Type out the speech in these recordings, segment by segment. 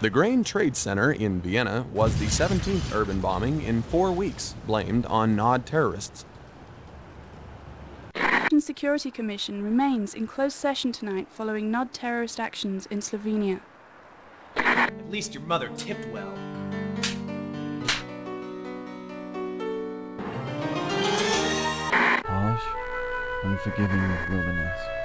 The Grain Trade Center in Vienna was the 17th urban bombing in four weeks, blamed on Nod terrorists. The Security Commission remains in closed session tonight following NOD terrorist actions in Slovenia. At least your mother tipped well. Harsh, unforgiving wilderness.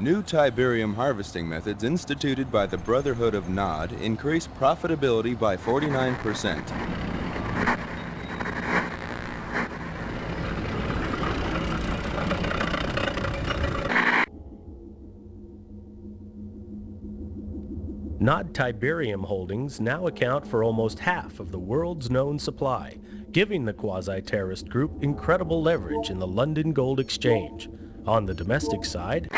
New Tiberium harvesting methods instituted by the Brotherhood of Nod increase profitability by 49%. Nod Tiberium holdings now account for almost half of the world's known supply, giving the quasi-terrorist group incredible leverage in the London Gold Exchange. On the domestic side,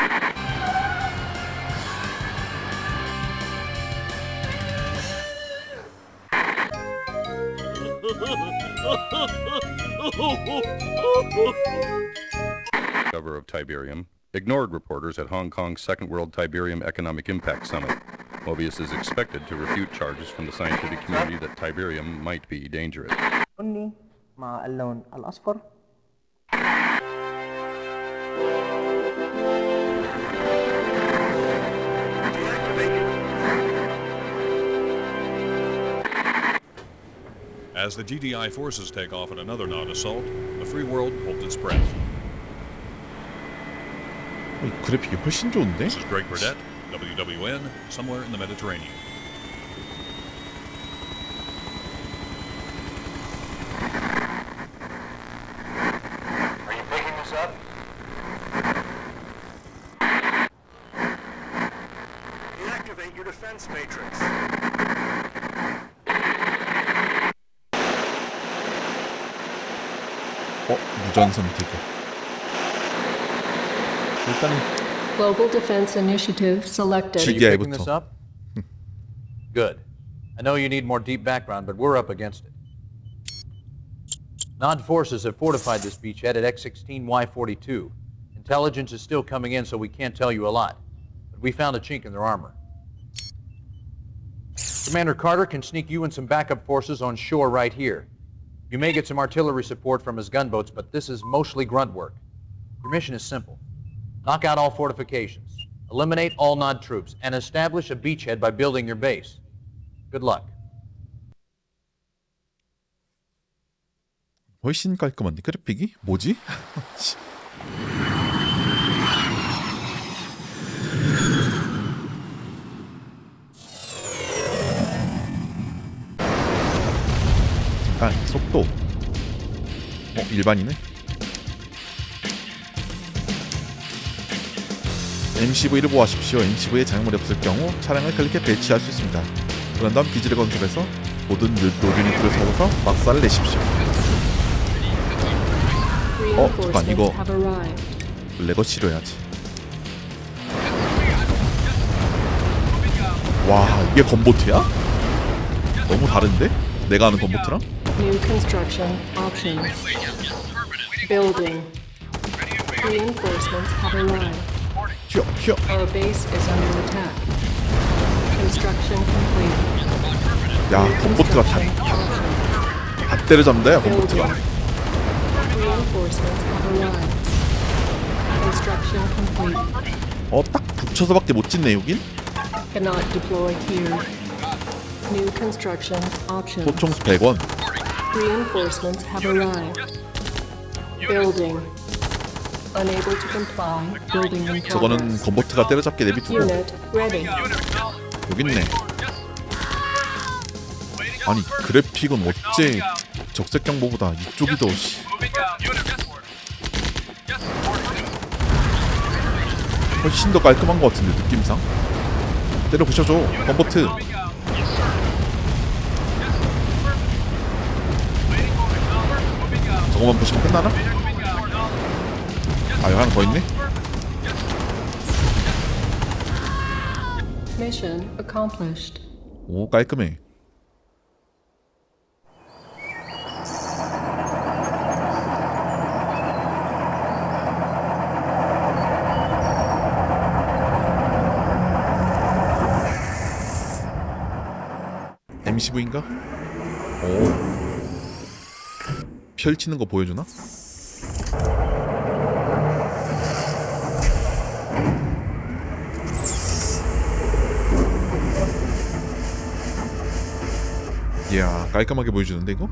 cover of Tiberium, ignored reporters at Hong Kong's Second World Tiberium Economic Impact Summit. Mobius is expected to refute charges from the scientific community that Tiberium might be dangerous. إني مع اللون الأصفر As the GDI forces take off in another Nod assault, the free world holds its breath. 어, 이 그래픽이 훨씬 좋은데? This is Greg Burdett, WWN, somewhere in the Mediterranean. Are you picking this up? Deactivate your defense matrix. 어, 무전 선택. 일단은 Global Defense Initiative selected. Are you You GDI picking this 부터. up? Good. I know you need more deep background, but we're up against it. Nod forces have fortified this beachhead at X-16Y42. Intelligence is still coming in, so we can't tell you a lot. But we found a chink in their armor. Commander Carter can sneak you and some backup forces on shore right here. You may get some artillery support from his gunboats, but this is mostly grunt work. Your mission is simple. Knock out all fortifications, eliminate all Nod troops, and establish a beachhead by building your base. Good luck. 훨씬 깔끔한데 그래픽이 뭐지? 어 일반이네. MCV를 보아십시오. MCV에 장애물이 없을 경우 차량을 클릭해 배치할 수 있습니다. 그런 다음 기지를 건설해서 모든 롤 유닛들을 사고서 막사를 내십시오. 어 잠깐 이거 Reinforcements have arrived. 레거시로 해야지. 와 이게 건보트야? 너무 다른데? 내가 아는 건보트랑? New construction options. Building. Reinforcements have arrived. 튀어 튀어 Our base is under attack. Construction complete. 야 건보트가 다, 다. 다 때려잡는다 야. 건보트가 Reinforcements have arrived. Construction complete. 어 딱 붙여서밖에 못 짓네 여긴? Cannot deploy here. New construction options. 소총수 100원 Reinforcements have arrived. Building. Unable to comply. Building in 저거는 progress. 건보트가 때려잡게 내비두고 Unit ready. 여기 있네 아니 그래픽은 어째 적색 경보보다 이쪽이 더 씨. 훨씬 더 깔끔한 것 같은데 느낌상 때려 부셔줘 건버트 저거만 보시면 끝나나? 아 여기 하나 더 있네? 오 깔끔해 MCV인가? 오 펼치는 거 보여주나? 이야 깔끔하게 보여주는데 이거?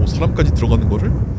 오 사람까지 들어가는 거를?